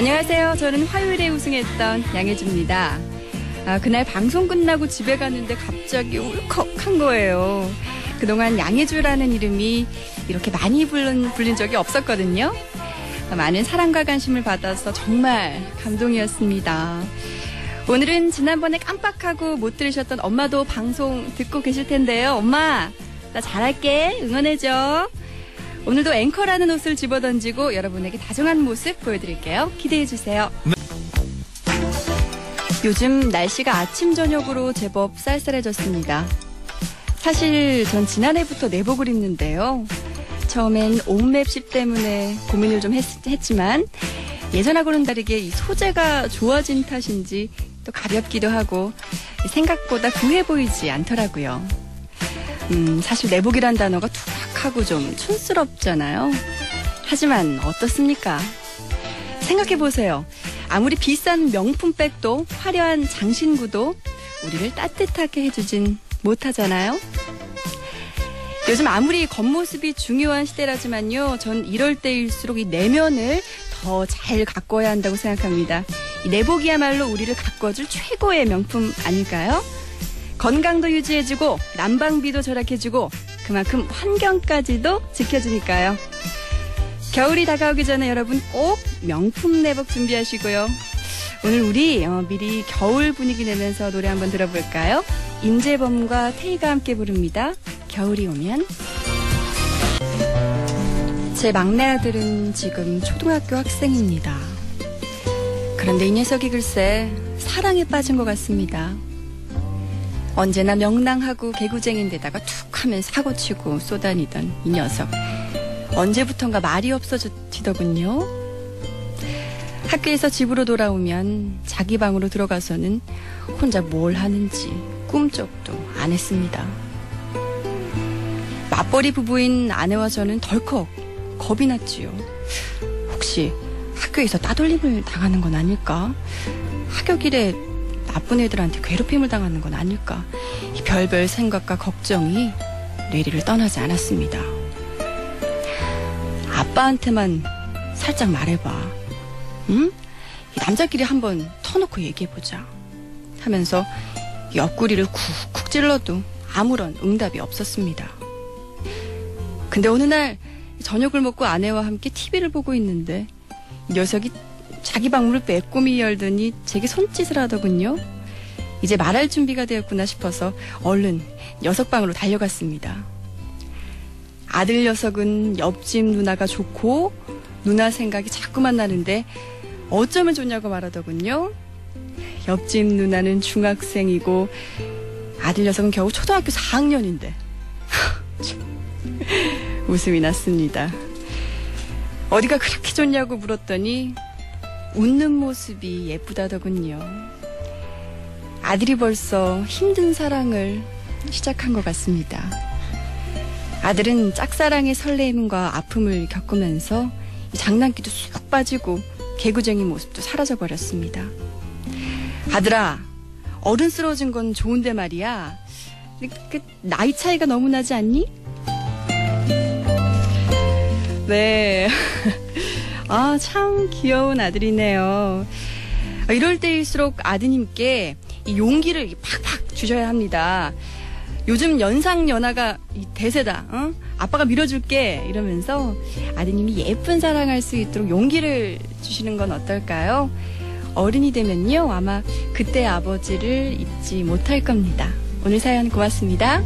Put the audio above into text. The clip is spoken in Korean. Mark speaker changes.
Speaker 1: 안녕하세요. 저는 화요일에 우승했던 양혜주입니다. 아, 그날 방송 끝나고 집에 갔는데 갑자기 울컥한 거예요. 그동안 양혜주라는 이름이 이렇게 많이 불린, 불린 적이 없었거든요. 많은 사랑과 관심을 받아서 정말 감동이었습니다. 오늘은 지난번에 깜빡하고 못 들으셨던 엄마도 방송 듣고 계실 텐데요. 엄마, 나 잘할게. 응원해줘. 오늘도 앵커라는 옷을 집어던지고 여러분에게 다정한 모습 보여드릴게요. 기대해주세요. 요즘 날씨가 아침, 저녁으로 제법 쌀쌀해졌습니다. 사실 전 지난해부터 내복을 입는데요. 처음엔 옷맵십 때문에 고민을 좀 했, 했지만 예전하고는 다르게 이 소재가 좋아진 탓인지 또 가볍기도 하고 생각보다 구해 보이지 않더라고요. 음, 사실 내복이란 단어가 투박하고 좀 촌스럽잖아요. 하지만 어떻습니까? 생각해 보세요. 아무리 비싼 명품 백도 화려한 장신구도 우리를 따뜻하게 해주진 못하잖아요. 요즘 아무리 겉모습이 중요한 시대라지만요. 전 이럴 때일수록 이 내면을 더 잘 가꿔야 한다고 생각합니다. 이 내복이야말로 우리를 가꿔줄 최고의 명품 아닐까요? 건강도 유지해주고 난방비도 절약해주고 그만큼 환경까지도 지켜주니까요. 겨울이 다가오기 전에 여러분 꼭 명품 내복 준비하시고요. 오늘 우리 어, 미리 겨울 분위기 내면서 노래 한번 들어볼까요? 임재범과 태희가 함께 부릅니다. 겨울이 오면 제 막내 아들은 지금 초등학교 학생입니다. 그런데 이 녀석이 글쎄 사랑에 빠진 것 같습니다. 언제나 명랑하고 개구쟁인데다가 툭 하면 사고치고 쏘다니던 이 녀석. 언제부턴가 말이 없어지더군요. 학교에서 집으로 돌아오면 자기 방으로 들어가서는 혼자 뭘 하는지 꿈쩍도 안 했습니다. 맞벌이 부부인 아내와 저는 덜컥 겁이 났지요. 혹시 학교에서 따돌림을 당하는 건 아닐까? 학교 길에 나쁜 애들한테 괴롭힘을 당하는 건 아닐까? 이 별별 생각과 걱정이 뇌리를 떠나지 않았습니다. 아빠한테만 살짝 말해봐. 응? 남자끼리 한번 터놓고 얘기해보자. 하면서 옆구리를 쿡쿡 찔러도 아무런 응답이 없었습니다. 근데 어느 날 저녁을 먹고 아내와 함께 TV를 보고 있는데 이 녀석이 자기 방문을 빼꼼히 열더니 제게 손짓을 하더군요. 이제 말할 준비가 되었구나 싶어서 얼른 녀석 방으로 달려갔습니다. 아들 녀석은 옆집 누나가 좋고 누나 생각이 자꾸만 나는데 어쩌면 좋냐고 말하더군요. 옆집 누나는 중학생이고 아들 녀석은 겨우 초등학교 4학년인데 웃음이 났습니다. 어디가 그렇게 좋냐고 물었더니 웃는 모습이 예쁘다더군요. 아들이 벌써 힘든 사랑을 시작한 것 같습니다. 아들은 짝사랑의 설레임과 아픔을 겪으면서 장난기도 쑥 빠지고 개구쟁이 모습도 사라져 버렸습니다. 아들아, 어른스러워진 건 좋은데 말이야. 그 나이 차이가 너무 나지 않니? 네. 아, 참 귀여운 아들이네요. 이럴 때일수록 아드님께 이 용기를 팍팍 주셔야 합니다. 요즘 연상 연하가 대세다. 어? 아빠가 밀어줄게 이러면서 아드님이 예쁜 사랑할 수 있도록 용기를 주시는 건 어떨까요? 어른이 되면요 아마 그때 아버지를 잊지 못할 겁니다. 오늘 사연 고맙습니다.